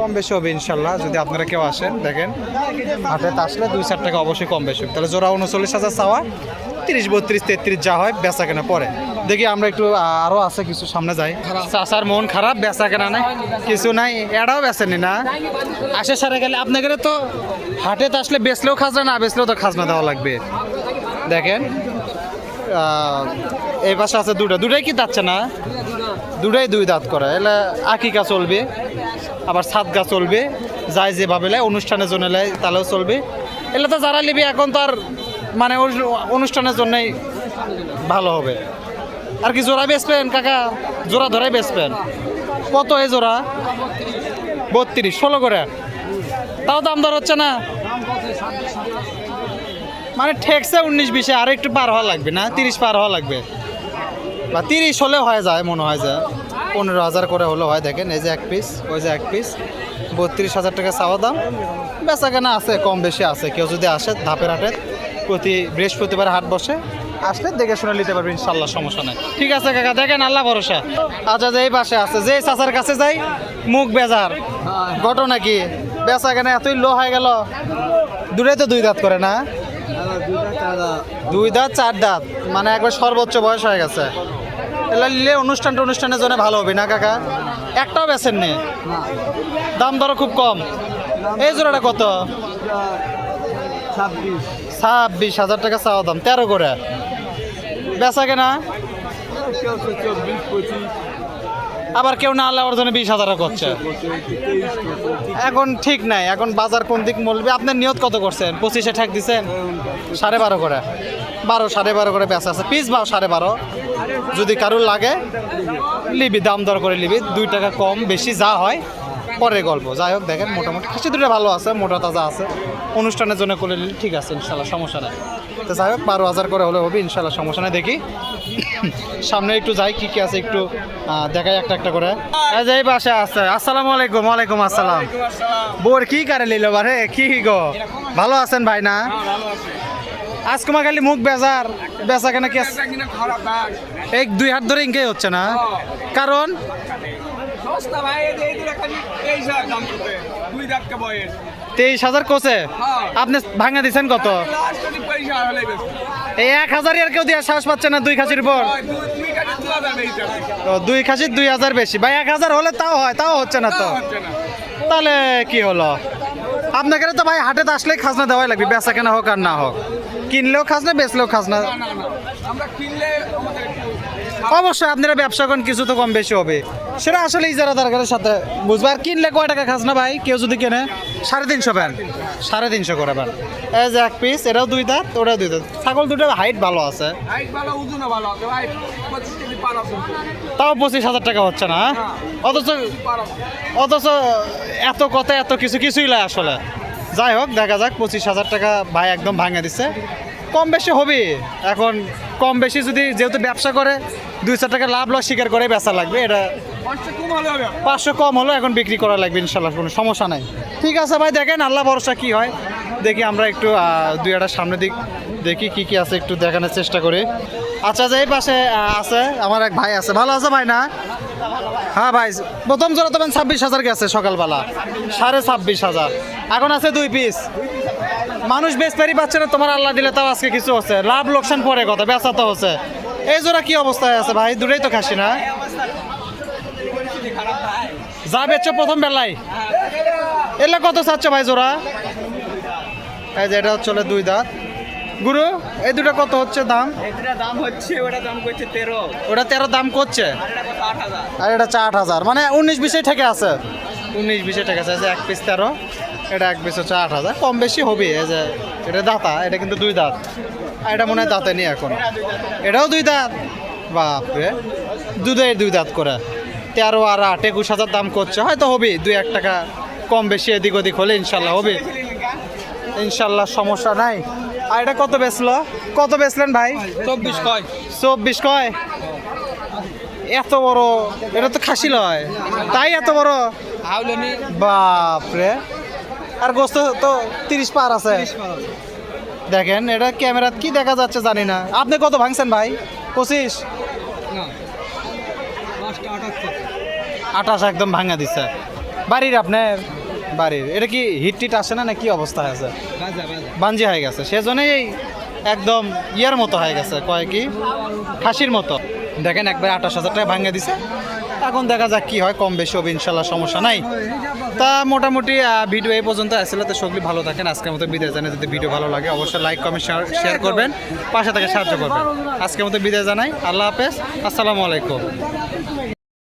কম বেশি হবে ইনশাল্লাহ, যদি আপনারা কেউ আসেন, দেখেন, হাটে আসলে দুই চার টাকা অবশ্যই কম বেশি তাহলে জোড়া উনচল্লিশ হাজার চাওয়া, তিরিশ, বত্রিশ, তেত্রিশ যা হয় বেচা কেনা পরে। দেখি আমরা একটু আরও আরও আছে কিছু সামনে যাই। চাষার মন খারাপ, বেচা কেনা নাই, কিছু নাই, এটাও বেচেনি না। আসে সারে গেলে আপনাদের তো হাটে তো আসলে বেচলেও খাজনা, না বেচলেও তো খাজনা দেওয়া লাগবে। দেখেন এই পাশে আছে দুটো, দুটাই কি যাচ্ছে না দুটাই দুই দাঁত করে, এলে আকিকা চলবে। আবার সাতগা চলবে যাই যেভাবে লেয়, অনুষ্ঠানের জন্য লেয়, তাহলেও চলবে। এলে তো যারা নিবি, এখন তো আর মানে অনুষ্ঠানের জন্যই ভালো হবে। আর কি জোড়া বেচবেন কাকা? জোড়া ধরাই বেচবেন কত এই জোড়া? বত্রিশ, ষোলো করে। তাও দাম দর হচ্ছে না। মানে ঠেকছে উনিশ বিশে আর একটু পার হওয়া লাগবে না, তিরিশ পার হওয়া লাগবে। বা তিরিশ হলে হয়ে যায়, মনে হয় যে। পনেরো হাজার করে হলে হয় দেখেন এই যে এক পিস ওই যে এক পিস বত্রিশ হাজার টাকা চাওয়া দাম। বেচা কেনা আছে কম বেশি আছে কেউ যদি আসে ধাপের হাটে প্রতি বৃহস্পতিবার হাট বসে আসলে দেখে শুনে নিতে পারবে ইনশাল্লাহ সমস্যা নাই। ঠিক আছে কাকা দেখেন আল্লাহ ভরসা। আচ্ছা যে এই পাশে আছে যে চাচার কাছে যাই মুখ বেজার। ঘটনা কি? বেচা কেনা এতই লো হয়ে গেল। দূরে তো দুই দাঁত করে না? দুই দাঁত চার দাঁত। মানে একবার সর্বোচ্চ বয়স হয়ে গেছে। এগুলো নিলে অনুষ্ঠানটা অনুষ্ঠানের জন্য ভালো হবে না, কাকা? একটাও বেছেন নি? দাম দর খুব কম। এই জোড়াটা কত? ছাব্বিশ হাজার টাকা চাওয়া দাম, তেরো করে। বেচা কেনা? আবার কেউ না আল্লাহর জন্য বিশ হাজার করছে। এখন ঠিক নাই, এখন বাজার কোন দিক মূলবে? আপনার নিয়ত কত করছেন? পঁচিশে ঠেক দিছেন? সাড়ে বারো করে। বারো, সাড়ে বারো করে বেচা আছে। পিস বাও সাড়ে বারো। যদি কারোর লাগে লিবি দাম দর করে লিবি দুই টাকা কম বেশি যা হয় পরের গল্প। যাই হোক দেখেন মোটামুটি খাসি দুটো ভালো আছে মোটা তাজা আছে। অনুষ্ঠানের জন্য করে নিলে ঠিক আছে ইনশাল্লাহ সমস্যা নেই। তো যাই হোক বারো হাজার করে হলে হবে ইনশাল্লাহ সমস্যা নেই দেখি। সামনে একটু যাই কি কি আছে একটু দেখাই একটা একটা করে। যাই পাশে আছে আসসালামু আলাইকুম ওয়ালাইকুম আসসালাম। বোর কি কারে লিল বারে? কি গো? ভালো আছেন ভাই না? আজ কুমা খালি মুখ বেজার বেচা কেন কি? এই দুই হাত ধরে ইনকে হচ্ছে না। কারণ? তেইশ হাজার কোচে হ্যাঁ। আপনি ভাঙা দিচ্ছেন কত? এই এক হাজার আর কেউ দিয়ে শ্বাস পাচ্ছে না দুই খাসির উপর। দুই খাসির দুই হাজার বেশি। ভাই এক হাজার হলে তাও হয় তাও হচ্ছে না তো। তাহলে কি হলো? আপনাকে তো ভাই হাটে তো আসলেই খাজনা দেওয়াই লাগবে বেচা কেনা হোক আর না হোক। কিনলেও খাস না বেচলেও খাস না? অবশ্যই আপনারা ব্যবসা করেন কিছু তো কম বেশি হবে। সেটা আসলে ইজারাদারের সাথে। বুঝবে আর কিনলে কয় টাকা খাস না ভাই? কেউ যদি কেনে সাড়ে তিনশো প্যান সাড়ে তিনশো করে প্যান যে এক পিস এটাও দুই দাঁত ওটাও দুই দাঁত। ছাগল দুটোর হাইট ভালো আছে। তাও পঁচিশ হাজার টাকা হচ্ছে না অথচ অথচ এত কথা এত কিছু কিছুই লাই আসলে। যাই হোক, দেখা যাক, পঁচিশ হাজার টাকা ভাই একদম ভাঙে দিচ্ছে কম বেশি হবে। এখন কম বেশি যদি যেহেতু ব্যবসা করে, দুই টাকা লাভ লস স্বীকার করে বেচা লাগবে, এটা পাঁচশো কম হলো এখন বিক্রি করা লাগবে ইনশাল্লাহ, কোনো সমস্যা নাই। ঠিক আছে ভাই, দেখেন আল্লাহ ভরসা কি হয়। দেখি আমরা একটু দুই একটা সামনের দিক দেখি কি কি আছে, একটু দেখানোর চেষ্টা করি। আচ্ছা যে এই পাশে আছে, আমার এক ভাই আছে। ভালো আছে ভাই না? হ্যাঁ ভাই, প্রথম জোড়া তখন ছাব্বিশ হাজার গেছে সকালবেলা, সাড়ে ছাব্বিশ হাজার। এখন আছে দুই পিস। মানুষ বেশ পারি পাচ্ছে না, তোমার আল্লাহ দিলে তাও আজকে কিছু হচ্ছে। লাভ লোকসান পরে কথা, বেচা তো হচ্ছে। এই জোড়া কি অবস্থায় আছে ভাই? দূরেই তো খাসি না? যা বেচছো প্রথম বেলায়। এলে কত চাচ্ছ ভাই জোড়া? এই যে এটা হচ্ছে দুই দাঁত। গুরু এই দুটো কত হচ্ছে দাম? দাম হচ্ছে ওটা দাম করছে তেরো। ওটা তেরো দাম করছে? আর এটা আট হাজার। মানে উনিশ বিশে থেকে আছে। উনিশ বিশে থেকে আছে এই যে এক পিস তেরো। এটা এক পিস হচ্ছে আট হাজার। কম বেশি হবে এই যে এটা দাঁতা এটা কিন্তু দুই দাঁত। আর এটা মনে হয় দাঁতে নেই এখন। এটাও দুই দাঁত। বাপরে। দুধের দুই দাঁত করে। তেরো আর আট একুশ হাজার দাম করছে। হয়তো হবে দুই এক টাকা কম বেশি এদিক ওদিক হলে ইনশাল্লাহ হবে। ইনশাল্লাহ সমস্যা নাই। আর এটা কত বেচলো? কত বেচলেন ভাই? চব্বিশ কয়। চব্বিশ কয়? এত বড় এটা তো খাসি লয়। তাই এত বড়? হাউলেনি বাপরে। আর গোস্ত তো তিরিশ পার আছে। দেখেন এটা ক্যামেরাত কি দেখা যাচ্ছে জানি না। আপনি কত ভাঙছেন ভাই? পঁচিশ? আঠাশ একদম ভাঙা দিচ্ছে বাড়ির আপনার? বাড়ির। এটা কি হিট টিট আসে না না কি অবস্থা আছে? বাঞ্জি হয়ে গেছে। সেজন্যই একদম ইয়ার মতো হয়ে গেছে কয় কি? খাসির মতো। দেখেন একবার আঠাশ হাজার টাকা ভাঙ্গা দিছে। এখন দেখা যাক কি হয়, কম বেশি হবে, ইনশাল্লাহ সমস্যা নাই। তা মোটামুটি ভিডিও এই পর্যন্ত আসলে তো সকলে ভালো থাকেন। আজকের মতো বিদায় জানাই। যদি ভিডিও ভালো লাগে, অবশ্যই লাইক কমেন্ট শেয়ার করবেন। পাশে থেকে সাহায্য করবেন। আজকের মতো বিদায় জানাই। আল্লাহ হাফেজ। আসসালামু আলাইকুম।